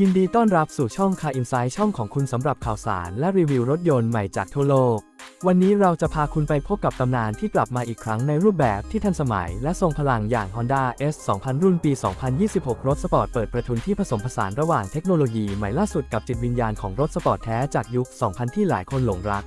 ยินดีต้อนรับสู่ช่อง Car Insight ช่องของคุณสำหรับข่าวสารและรีวิวรถยนต์ใหม่จากทั่วโลก วันนี้เราจะพาคุณไปพบกับตำนานที่กลับมาอีกครั้งในรูปแบบที่ทันสมัยและทรงพลังอย่าง Honda S 2000 รุ่นปี 2026 รถสปอร์ตเปิดประทุนที่ผสมผสานระหว่างเทคโนโลยีใหม่ล่าสุดกับจิตวิญญาณของรถสปอร์ตแท้จากยุค 2000 ที่หลายคนหลงรัก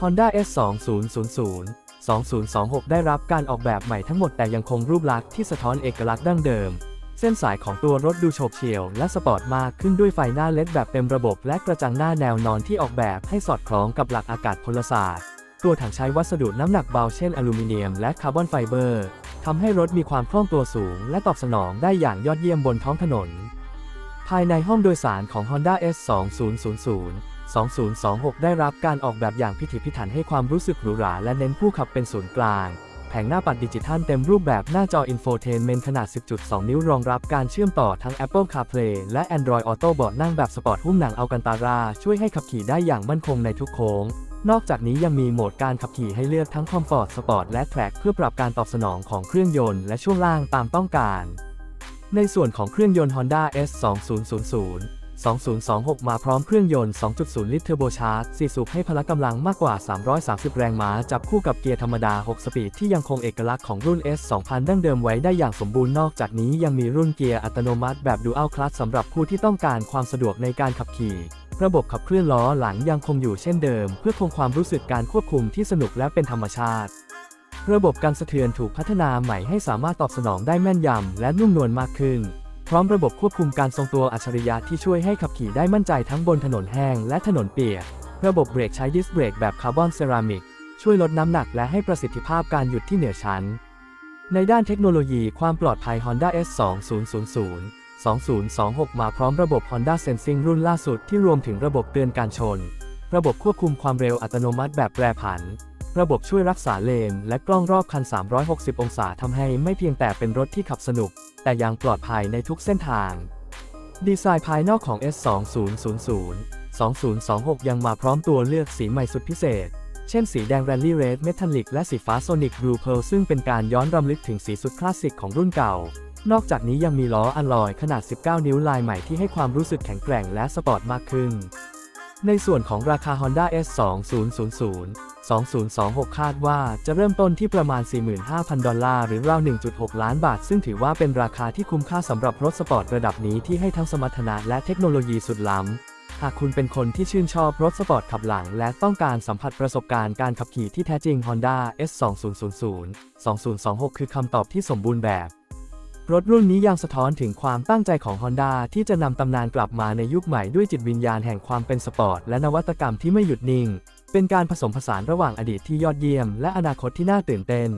Honda S 2000 2026 ได้รับการออกแบบใหม่ทั้งหมดแต่ยังคงรูปลักษณ์ที่สะท้อนเอกลักษณ์ดั้งเดิม เส้นสายของตัวรถดูโฉบเฉี่ยวและสปอร์ตมากขึ้นด้วยไฟหน้าเลดแบบเต็มระบบและกระจังหน้าแนวนอนที่ออกแบบให้สอดคล้องกับหลักอากาศพลศาสตร์ ตัวถังใช้วัสดุน้ำหนักเบาเช่นอลูมิเนียมและคาร์บอนไฟเบอร์ทำให้รถมีความคล่องตัวสูง และตอบสนองได้อย่างยอดเยี่ยมบนท้องถนน ภายในห้องโดยสารของ Honda S 2000 2026 ได้รับการออกแบบอย่างพิถีพิถันให้ความรู้สึกหรูหราและเน้นผู้ขับเป็นศูนย์กลาง แผงหน้าปัดดิจิทัลเต็มรูปแบบหน้าจอ Infotainment ขนาด 10.2 นิ้วรองรับการเชื่อมต่อทั้ง Apple CarPlay และ Android Auto เบาะนั่งแบบสปอร์ตหุ้มหนังอัลกันตาราช่วยให้ขับขี่ได้อย่างมั่นคงในทุกโค้งนอกจากนี้ยังมีโหมดการขับขี่ให้เลือกทั้ง Comfort Sport และ Track เพื่อปรับการตอบสนองของเครื่องยนต์และช่วงล่างตามต้องการ ในส่วนของเครื่องยนต์ Honda S 2000 2026 มาพร้อมเครื่องยนต์ 2.0 ลิตรเทอร์โบชาร์จ 4 สูบให้พละกำลังมากกว่า 330 แรงม้า จับคู่กับเกียร์ธรรมดา 6 สปีดที่ยังคงเอกลักษณ์ของรุ่น S 2000 ดั้งเดิมไว้ได้อย่างสมบูรณ์นอกจากนี้ยังมีรุ่นเกียร์อัตโนมัติแบบ Dual Clutch สำหรับผู้ที่ต้องการความสะดวกในการขับขี่ ระบบขับเคลื่อนล้อหลังยังคงอยู่เช่นเดิม เพื่อคงความรู้สึกการควบคุมที่สนุกและเป็นธรรมชาติระบบการสะเทือนถูกพัฒนาใหม่ให้สามารถตอบสนองได้แม่นยำและนุ่มนวลมากขึ้น พร้อมระบบควบคุมการทรงตัวอัจฉริยะที่ช่วยให้ขับขี่ได้มั่นใจทั้งบนถนนแห้งและถนนเปียก ระบบเบรกใช้ดิสเบรกแบบคาร์บอนเซรามิก ช่วยลดน้ำหนักและให้ประสิทธิภาพการหยุดที่เหนือชั้น ในด้านเทคโนโลยีความปลอดภัย Honda S 2000 2026 มาพร้อมระบบ Honda Sensing รุ่นล่าสุดที่รวมถึงระบบเตือนการชน ระบบควบคุมความเร็วอัตโนมัติแบบแปรผัน ระบบช่วยรักษาเลน และกล้องรอบคัน 360 องศาทำให้ไม่เพียงแต่เป็นรถที่ขับสนุก แต่ยังปลอดภัยในทุกเส้นทาง ดีไซน์ภายนอกของ S 2000 2026 ยังมาพร้อมตัวเลือกสีใหม่สุดพิเศษ เช่นสีแดง Rally Red Metallic และสีฟ้า Sonic Blue Pearl ซึ่งเป็นการย้อนรำลึกถึงสีสุดคลาสสิกของรุ่นเก่า นอกจากนี้ยังมีล้ออัลลอยขนาด 19 นิ้วลายใหม่ที่ให้ความรู้สึกแข็งแกร่งและสปอร์ตมากขึ้น ในส่วนของราคา Honda S 2000 2026 คาดว่าจะเริ่มต้นที่ประมาณ 45,000 ดอลลาร์ หรือราว 1.6 ล้านบาท ซึ่งถือว่าเป็นราคาที่คุ้มค่าสำหรับรถสปอร์ตระดับนี้ที่ให้ทั้งสมรรถนะและเทคโนโลยีสุดล้ำ หากคุณเป็นคนที่ชื่นชอบรถสปอร์ตขับหลัง และต้องการสัมผัสประสบการณ์การขับขี่ที่แท้จริง Honda S 2000 2026 คือคำตอบที่สมบูรณ์แบบ รถรุ่นนี้ยังสะท้อนถึงความตั้งใจของ Honda ที่จะนำตำนานกลับมาในยุคใหม่ด้วยจิตวิญญาณแห่งความเป็นสปอร์ตและนวัตกรรมที่ไม่หยุดนิ่ง เป็นการผสมผสานระหว่างอดีตที่ยอดเยี่ยม และอนาคตที่น่าตื่นเต้น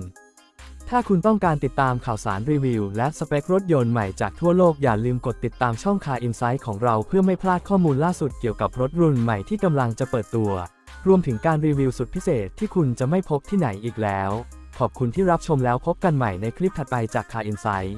ถ้าคุณต้องการติดตามข่าวสารรีวิว และสเปครถยนต์ใหม่จากทั่วโลกอย่าลืมกดติดตามช่อง Car Insight ของเราเพื่อไม่พลาดข้อมูลล่าสุดเกี่ยวกับรถรุ่นใหม่ที่กำลังจะเปิดตัว รวมถึงการรีวิวสุดพิเศษที่คุณจะไม่พบที่ไหนอีกแล้ว ขอบคุณที่รับชมแล้วพบกันใหม่ในคลิปถัดไปจาก Car Insight